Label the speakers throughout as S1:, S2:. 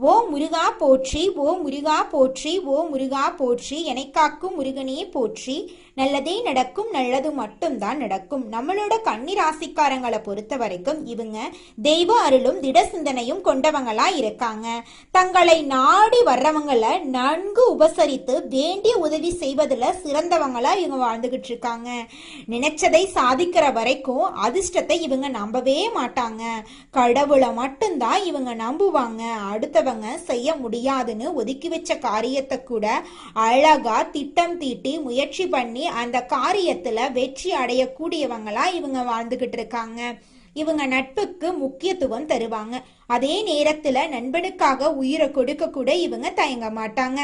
S1: ஓ முருகா போற்றி ஓ முருகா போற்றி ஓ முருகா போற்றி எனைக்காக்கும் முருகனே போற்றி. நல்லதே நடக்கும் நல்லது மட்டும்தான் நடக்கும். நம்மளோட கன்னி ராசிக்காரங்களை பொறுத்த வரைக்கும் இவங்க தெய்வ அருளும் திட சிந்தனையும் கொண்டவங்களா இருக்காங்க. தங்களை நாடி வர்றவங்களை நன்கு உபசரித்து வேண்டிய உதவி செய்வதில் சிறந்தவங்களா இவங்க வாழ்ந்துகிட்டு இருக்காங்க. நினைச்சதை சாதிக்கிற வரைக்கும் அதிர்ஷ்டத்தை இவங்க நம்பவே மாட்டாங்க. கடவுளை மட்டும்தான் இவங்க நம்புவாங்க. அடுத்த அடுத்தவங்க செய்ய முடியாதுன்னு ஒதுக்கி வச்ச காரியத்தை கூட அழகா திட்டம் தீட்டி முயற்சி பண்ணி அந்த காரியத்துல வெற்றி அடையக்கூடியவங்களா இவங்க வாழ்ந்துகிட்டு இருக்காங்க. இவங்க நட்புக்கு முக்கியத்துவம் தருவாங்க. அதே நேரத்துல நண்பனுக்காக உயிரை கொடுக்க கூட இவங்க தயங்க மாட்டாங்க.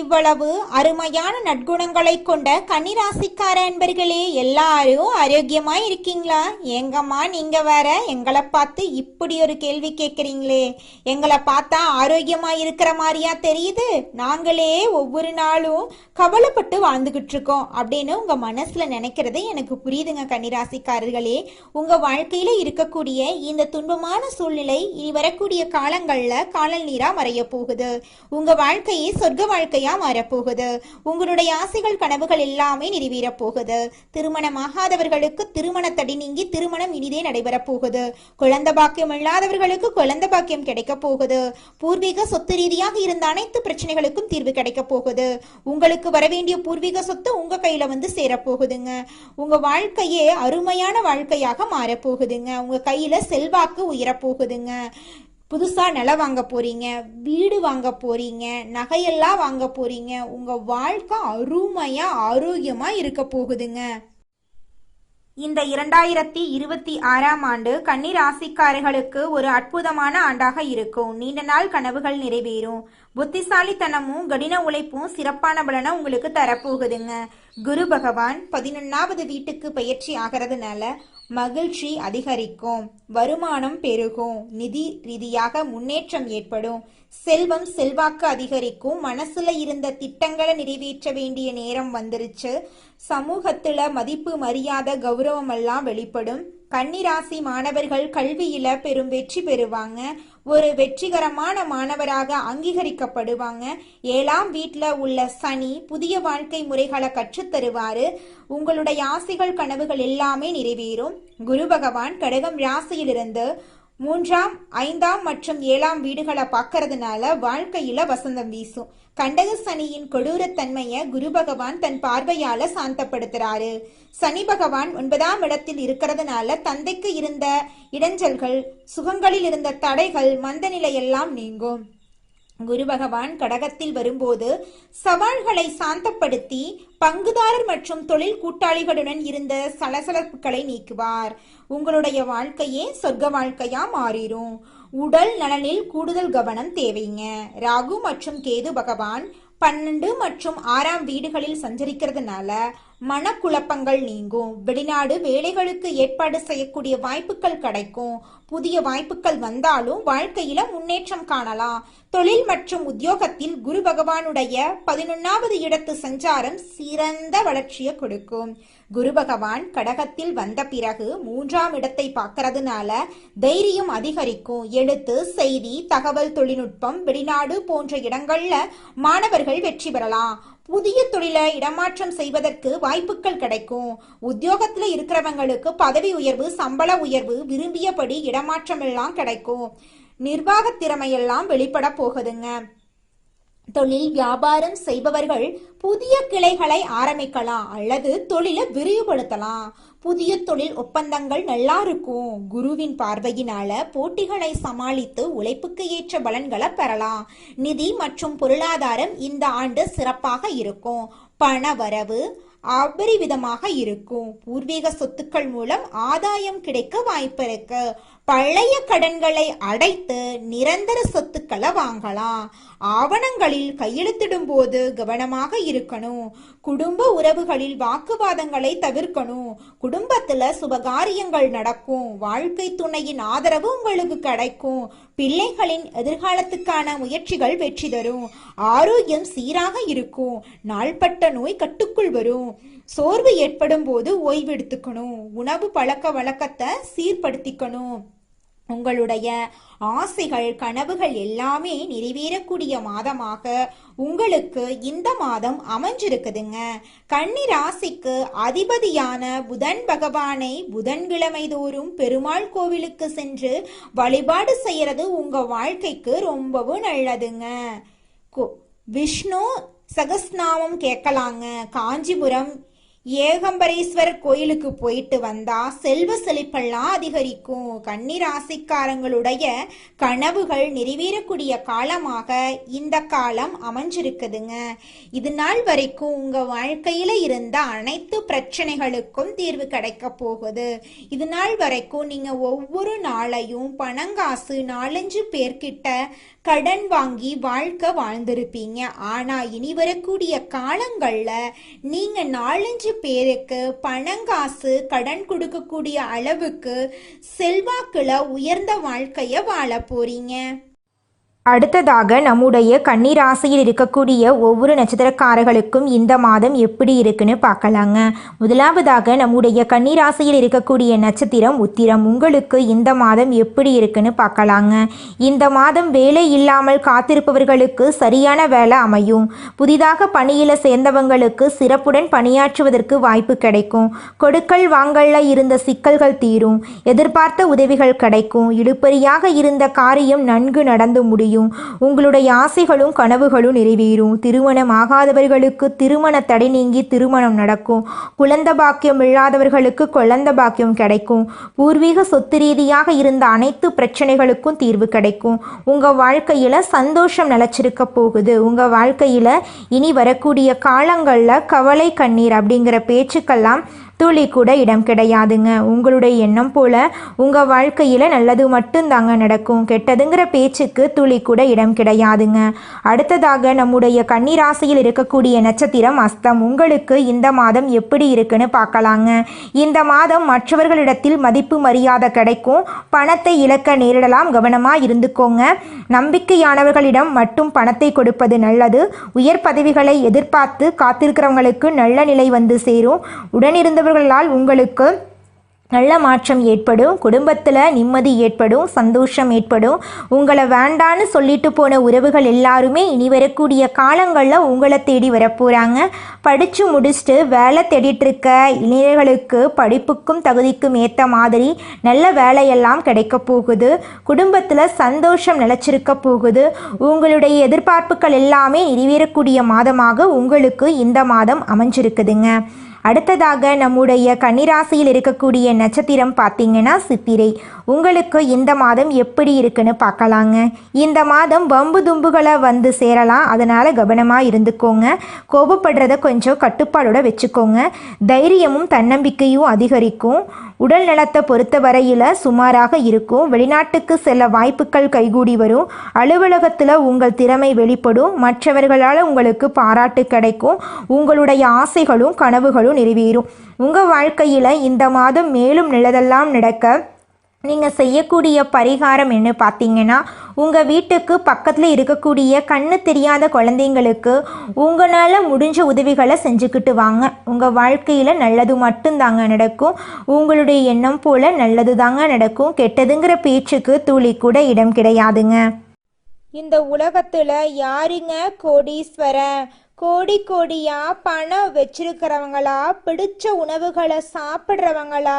S1: இவ்வளவு அருமையான நற்குணங்களை கொண்ட கன்னிராசிக்கார அன்பர்களே எல்லாரும் ஆரோக்கியமா இருக்கீங்களா? எங்கம்மா நீங்க வேற எங்களை பார்த்து இப்படி ஒரு கேள்வி கேட்குறீங்களே. எங்களை பார்த்தா ஆரோக்கியமா இருக்கிற மாதிரியா தெரியுது? நாங்களே ஒவ்வொரு நாளும் கவலைப்பட்டு வாழ்ந்துகிட்டு இருக்கோம் அப்படின்னு உங்க மனசுல நினைக்கிறது எனக்கு புரியுதுங்க கன்னிராசிக்காரர்களே. உங்க வாழ்க்கையில இருக்கக்கூடிய இந்த துன்பமான சூழ்நிலை இனி வரக்கூடிய காலங்கள்ல காலல் நீரா மறைய போகுது. உங்க வாழ்க்கையை சொர்க்க வாழ்க்கை ஆசையா மாறப்போகுது. உங்களுடைய ஆசைகள் கனவுகள் எல்லாமே நிறைவேறப் போகுது திருமணமாகாதவர்களுக்கு திருமணத்தடி நீங்கி திருமணம் இனிதே நடைபெறப் போகுது குழந்தை பாக்கியம் இல்லாதவர்களுக்கு குழந்தை பாக்கியம் கிடைக்க போகுது. பூர்வீக சொத்து ரீதியாக இருந்த அனைத்து பிரச்சனைகளுக்கும் தீர்வு கிடைக்க போகுது. உங்களுக்கு வரவேண்டிய பூர்வீக சொத்து உங்க கையில வந்து சேரப்போகுதுங்க. உங்க வாழ்க்கையே அருமையான வாழ்க்கையாக மாறப்போகுதுங்க. உங்க கையில செல்வாக்கு உயரப்போகுதுங்க. புதுசாக நிலம் வாங்க போகிறீங்க வீடு வாங்க போகிறீங்க நகையெல்லாம் வாங்க போகிறீங்க உங்கள் வாழ்க்கை அருமையாக ஆரோக்கியமாக இருக்க போகுதுங்க. இந்த இரண்டாயிரத்தி இருபத்தி ஆறாம் ஆண்டு கன்னி ராசிக்காரர்களுக்கு ஒரு அற்புதமான ஆண்டாக இருக்கும். நீண்ட நாள் கனவுகள் நிறைவேறும். புத்திசாலித்தனமும் கடின உழைப்பும் சிறப்பான பலனை உங்களுக்கு தரப்போகுதுங்க. குரு பகவான் பதினொன்னாவது வீட்டுக்கு பயிற்சி ஆகிறதுனால மகிழ்ச்சி அதிகரிக்கும். வருமானம் பெருகும். நிதி ரீதியாக முன்னேற்றம் ஏற்படும். செல்வம் செல்வாக்கு அதிகரிக்கும் மனசுல இருந்த திட்டங்களை நிறைவேற்ற வேண்டிய நேரம் வந்துருச்சு. சமூகத்துல மதிப்பு மரியாதை கௌரவம் எல்லாம் வெளிப்படும். கன்னிராசி மாணவர்கள் கல்வியில பெரும் வெற்றி பெறுவாங்க. ஒரு வெற்றிகரமான மாணவராக அங்கீகரிக்கப்படுவாங்க. ஏழாம் வீட்டில் உள்ள சனி புதிய வாழ்க்கை முறைகளை கற்றுத்தருவாரு. உங்களுடைய ஆசைகள் கனவுகள் எல்லாமே நிறைவேறும். குரு பகவான் கடகம் ராசியிலிருந்து மூன்றாம் ஐந்தாம் மற்றும் ஏழாம் வீடுகளை பார்க்கறதுனால வாழ்க்கையில வசந்தம் வீசும். கண்டக சனியின் கொடூரத்தன்மையை குரு பகவான் தன் பார்வையால சாந்தப்படுத்துறாரு. சனி பகவான் ஒன்பதாம் இடத்தில் இருக்கிறதுனால தந்தைக்கு இருந்த இடைஞ்சல்கள் சுகங்களில் இருந்த தடைகள் மந்த நிலையெல்லாம் நீங்கும். குரு பகவான் கடகத்தில் வரும்போது சவால்களை சாந்தப்படுத்தி பங்குதாரர் மற்றும் தொழில் கூட்டாளிகளுடன் இருந்த சலசலப்புகளை நீக்குவார். உங்களுடைய வாழ்க்கையே சொர்க்க வாழ்க்கையா மாறிடும் உடல் நலனில் கூடுதல் கவனம் தேவைங்க. ராகு மற்றும் கேது பகவான் பன்னெண்டு மற்றும் ஆறாம் வீடுகளில் சஞ்சரிக்கிறதுனால மனக்குழப்பங்கள் நீங்கும். வெளிநாடு வேலைகளுக்கு ஏற்பாடு செய்யக்கூடிய வாய்ப்புகள் கிடைக்கும். புதிய வாய்ப்புகள் வந்தாலும் வாழ்க்கையில முன்னேற்றம் காணலாம். தொழில் மற்றும் உத்தியோகத்தில் குரு பகவானுடைய பதினொன்னாவது இடத்து சஞ்சாரம் சிறந்த வளர்ச்சியை கொடுக்கும். குரு பகவான் கடகத்தில் வந்த பிறகு மூன்றாம் இடத்தை பார்க்கறதுனால தைரியம் அதிகரிக்கும். எழுத்து செய்தி தகவல் தொழில்நுட்பம் வெளிநாடு போன்ற இடங்கள்ல மாணவர்கள் வெற்றி பெறலாம். புதிய தொழிலை இடமாற்றம் செய்வதற்கு வாய்ப்புகள் கிடைக்கும். உத்தியோகத்துல இருக்கிறவங்களுக்கு பதவி உயர்வு சம்பள உயர்வு விரும்பியபடி இடமாற்றம் எல்லாம் கிடைக்கும். நிர்வாக திறமையெல்லாம் வெளிப்பட போகுதுங்க. தொழில் வியாபாரம் செய்பவர்கள் புதிய கிளைகளை ஆரம்பிக்கலாம் அல்லது தொழிலை விரிவுபடுத்தலாம். புதிய தொழில் ஒப்பந்தங்கள் நல்லா இருக்கும். குருவின் பார்வையினால போட்டிகளை சமாளித்து உழைப்புக்கு ஏற்ற பலன்களை பெறலாம். நிதி மற்றும் பொருளாதாரம் இந்த ஆண்டு சிறப்பாக இருக்கும். பண வரவு அபரிவிதமாக இருக்கும். பூர்வீக சொத்துக்கள் மூலம் ஆதாயம் கிடைக்க வாய்ப்பு இருக்கு. பழைய கடன்களை அடைத்து நிரந்தர சொத்துக்களை வாங்கலாம். ஆவணங்களில் கையெழுத்திடும் போது கவனமாக இருக்கணும். குடும்ப உறவுகளில் வாக்குவாதங்களை தவிர்க்கணும். குடும்பத்துல சுபகாரியங்கள் நடக்கும். வாழ்க்கை துணையின் ஆதரவு உங்களுக்கு கிடைக்கும். பிள்ளைகளின் எதிர்காலத்துக்கான முயற்சிகள் வெற்றி தரும். ஆரோக்கியம் சீராக இருக்கும். நாள்பட்ட நோய் கட்டுக்குள் வரும். சோர்வு ஏற்படும் போது ஓய்வெடுத்துக்கணும். உணவு பழக்க வழக்கத்தை சீர்படுத்திக்கணும். உங்களுடைய ஆசைகள் கனவுகள் எல்லாமே நிறைவேறக்கூடிய மாதமாக உங்களுக்கு இந்த மாதம் அமைஞ்சிருக்குதுங்க. கன்னி ராசிக்கு அதிபதியான புதன் பகவானை புதன்கிழமை தோறும் பெருமாள் கோவிலுக்கு சென்று வழிபாடு செய்யறது உங்க வாழ்க்கைக்கு ரொம்பவும் நல்லதுங்க. கு- விஷ்ணு சகஸ்நாமம் கேட்கலாங்க. காஞ்சிபுரம் ஏகம்பரேஸ்வரர் கோயிலுக்கு போயிட்டு வந்தா செல்வ செழிப்பெல்லாம் அதிகரிக்கும். கன்னி ராசிக்காரங்களுடைய கனவுகள் நிறைவேறக்கூடிய காலமாக இந்த காலம் அமைஞ்சிருக்குதுங்க. இது நாள் வரைக்கும் உங்க வாழ்க்கையில இருந்த அனைத்து பிரச்சனைகளுக்கும் தீர்வு கிடைக்க போகுது. இது நாள் வரைக்கும் நீங்க ஒவ்வொரு நாளையும் பணங்காசு நாலஞ்சு பேர்கிட்ட கடன் வாங்கி வாழ்க்கை வாழ்ந்திருப்பீங்க. ஆனா இனி வரக்கூடிய காலங்கள்ல நீங்க நாலஞ்சு பேருக்கு பணங்காசு கடன் கொடுக்கக்கூடிய அளவுக்கு செல்வாக்குல உயர்ந்த வாழ்க்கைய வாழ போறீங்க.
S2: அடுத்ததாக நம்முடைய கன்னிராசியில் இருக்கக்கூடிய ஒவ்வொரு நட்சத்திரக்காரர்களுக்கும் இந்த மாதம் எப்படி இருக்குன்னு பார்க்கலாங்க. முதலாவதாக நம்முடைய கன்னிராசியில் இருக்கக்கூடிய நட்சத்திரம் உத்திரம். உங்களுக்கு இந்த மாதம் எப்படி இருக்குன்னு பார்க்கலாங்க. இந்த மாதம் வேலை இல்லாமல் காத்திருப்பவர்களுக்கு சரியான வேலை அமையும். புதிதாக பணியில் சேர்ந்தவங்களுக்கு சிறப்புடன் பணியாற்றுவதற்கு வாய்ப்பு கிடைக்கும். கொடுக்கல் வாங்கல்ல இருந்த சிக்கல்கள் தீரும். எதிர்பார்த்த உதவிகள் கிடைக்கும். இழுப்பறியாக இருந்த காரியம் நன்கு நடந்து முடியும். உங்களுடைய ஆசைகளும் கனவுகளும் நிறைவேறும். திருமணம் ஆகாதவர்களுக்கு திருமண தடை நீங்கி திருமணம் நடக்கும். குழந்த பாக்கியம் இல்லாதவர்களுக்கு குழந்த பாக்கியம் கிடைக்கும். பூர்வீக சொத்து ரீதியாக இருந்த அனைத்து பிரச்சனைகளுக்கும் தீர்வு கிடைக்கும். உங்கள் வாழ்க்கையில் சந்தோஷம் நிலச்சிருக்க போகுது. உங்கள் வாழ்க்கையில் இனி வரக்கூடிய காலங்களில் கவலை கண்ணீர் அப்படிங்கிற பேச்சுக்கெல்லாம் துளி கூட இடம் கிடையாதுங்க. உங்களுடைய எண்ணம் போல உங்கள் வாழ்க்கையில் நல்லது மட்டும்தாங்க நடக்கும். கெட்டதுங்கிற பேச்சுக்கு துளி கூட இடம் கிடையாதுங்க. அடுத்ததாக நம்முடைய கன்னிராசியில் இருக்கக்கூடிய நட்சத்திரம் அஸ்தம். உங்களுக்கு இந்த மாதம் எப்படி இருக்குன்னு பார்க்கலாங்க. இந்த மாதம் மற்றவர்களிடத்தில் மதிப்பு மரியாதை கிடைக்கும். பணத்தை இழக்க நேரிடலாம். கவனமாக இருந்துக்கோங்க. நம்பிக்கையானவர்களிடம் மட்டும் பணத்தை கொடுப்பது நல்லது. உயர் பதவிகளை எதிர்பார்த்து காத்திருக்கிறவங்களுக்கு நல்ல நிலை வந்து சேரும். உடனிருந்தவர்களால் உங்களுக்கு நல்ல மாற்றம் ஏற்படும் குடும்பத்தில் நிம்மதி ஏற்படும் சந்தோஷம் ஏற்படும். உங்களை வேண்டான்னு சொல்லிட்டு போன உறவுகள் எல்லாருமே இனி வரக்கூடிய காலங்களில் உங்களை தேடி வரப்போகிறாங்க படித்து முடிச்சுட்டு வேலை தேடிட்டுருக்க இளைஞர்களுக்கு படிப்புக்கும் தகுதிக்கும் ஏற்ற மாதிரி நல்ல வேலையெல்லாம் கிடைக்க போகுது. குடும்பத்தில் சந்தோஷம் நிலச்சிருக்க போகுது. உங்களுடைய எதிர்பார்ப்புகள் எல்லாமே நிறைவேறக்கூடிய மாதமாக உங்களுக்கு இந்த மாதம் அமைஞ்சிருக்குதுங்க. அடுத்ததாக நம்முடைய கன்னிராசியில் இருக்கக்கூடிய நட்சத்திரம் பார்த்தீங்கன்னா சித்திரை. உங்களுக்கு இந்த மாதம் எப்படி இருக்குன்னு பார்க்கலாங்க. இந்த மாதம் வம்பு தும்புகளை வந்து சேரலாம். அதனால் கவனமாக இருந்துக்கோங்க. கோபப்படுறத கொஞ்சம் கட்டுப்பாடோட வச்சுக்கோங்க. தைரியமும் தன்னம்பிக்கையும் அதிகரிக்கும். உடல் நலத்தை பொறுத்த வரையில் சுமாராக இருக்கும். வெளிநாட்டுக்கு செல்ல வாய்ப்புகள் கைகூடி வரும். அலுவலகத்தில் உங்கள் திறமை வெளிப்படும். மற்றவர்களால் உங்களுக்கு பாராட்டு கிடைக்கும். உங்களுடைய ஆசைகளும் கனவுகளும் நிறைவேறும். உங்கள் வாழ்க்கையில் இந்த மாதம் மேலும் நிலதெல்லாம் நடக்க நீங்கள் செய்யக்கூடிய பரிகாரம் என்ன பார்த்தீங்கன்னா உங்கள் வீட்டுக்கு பக்கத்தில் இருக்கக்கூடிய கண்ணு தெரியாத குழந்தைங்களுக்கு உங்களால் முடிஞ்ச உதவிகளை செஞ்சுக்கிட்டு வாங்க. உங்கள் வாழ்க்கையில் நல்லது மட்டும்தாங்க நடக்கும். உங்களுடைய எண்ணம் போல் நல்லது தாங்க நடக்கும். கெட்டதுங்கிற பேச்சுக்கு துளி கூட இடம் கிடையாதுங்க.
S1: இந்த உலகத்தில் யாருங்க கோடீஸ்வரன்? கோடி கோடியாக பணம் வச்சிருக்கிறவங்களா? பிடிச்ச உணவுகளை சாப்பிட்றவங்களா?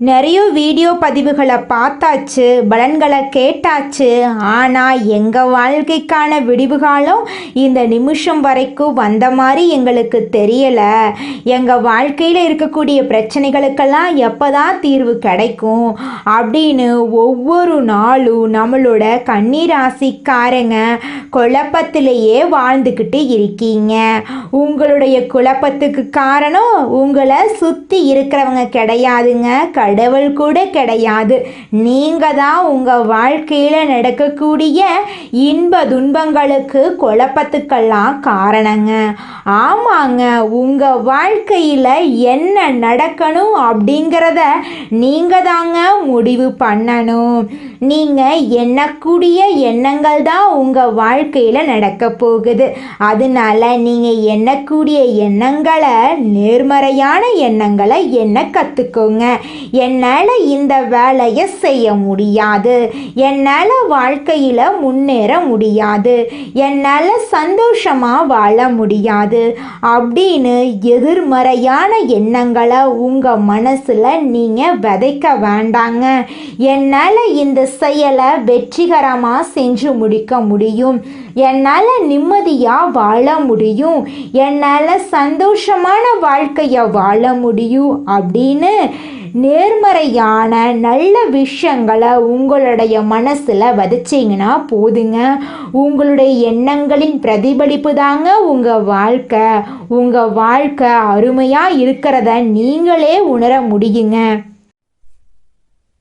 S1: நிறைய வீடியோ பதிவுகளை பார்த்தாச்சு பலன்களை கேட்டாச்சு. ஆனால் எங்கள் வாழ்க்கைக்கான விடிவுகாலம் இந்த நிமிஷம் வரைக்கும் வந்த மாதிரி எங்களுக்கு தெரியலை. எங்கள் வாழ்க்கையில் இருக்கக்கூடிய பிரச்சனைகளுக்கெல்லாம் எப்போ தான் தீர்வு கிடைக்கும் அப்படின்னு ஒவ்வொரு நாளும் நம்மளோட கண்ணீராசிக்காரங்க குழப்பத்திலேயே வாழ்ந்துக்கிட்டு இருக்கீங்க. உங்களுடைய குழப்பத்துக்கு காரணம் உங்களை சுற்றி இருக்கிறவங்க கிடையாதுங்க. கடவுள் கூட கிடையாது. நீங்கள் தான் உங்கள் வாழ்க்கையில் நடக்கக்கூடிய இன்ப துன்பங்களுக்கு குழப்பத்துக்கெல்லாம் காரணங்க. ஆமாங்க உங்கள் வாழ்க்கையில் என்ன நடக்கணும் அப்படிங்கிறத நீங்கள் தாங்க முடிவு பண்ணணும். நீங்கள் எண்ணக்கூடிய எண்ணங்கள் தான் உங்கள் வாழ்க்கையில் நடக்க போகுது. அதனால நீங்கள் எண்ணக்கூடிய எண்ணங்களை நேர்மறையான எண்ணங்களை எண்ண கற்றுக்கோங்க என்னால் இந்த வேலையை செய்ய முடியாது. என்னால் வாழ்க்கையில் முன்னேற முடியாது. என்னால் சந்தோஷமாக வாழ முடியாது. அப்படின்னு எதிர்மறையான எண்ணங்களை உங்கள் மனசில் நீங்கள் விதைக்க வேண்டாங்க. என்னால் இந்த செயலை வெற்றிகரமாக செஞ்சு முடிக்க முடியும். என்னால் நிம்மதியாக வாழ முடியும். என்னால் சந்தோஷமான வாழ்க்கையை வாழ முடியும் அப்படின்னு நேர்மறையான நல்ல விஷயங்களை உங்களுடைய மனசில் வதச்சிங்கன்னா போதுங்க. உங்களுடைய எண்ணங்களின் பிரதிபலிப்பு தாங்க உங்கள் வாழ்க்கை. உங்கள் வாழ்க்கை அருமையாக இருக்கிறத நீங்களே உணர முடியுங்க.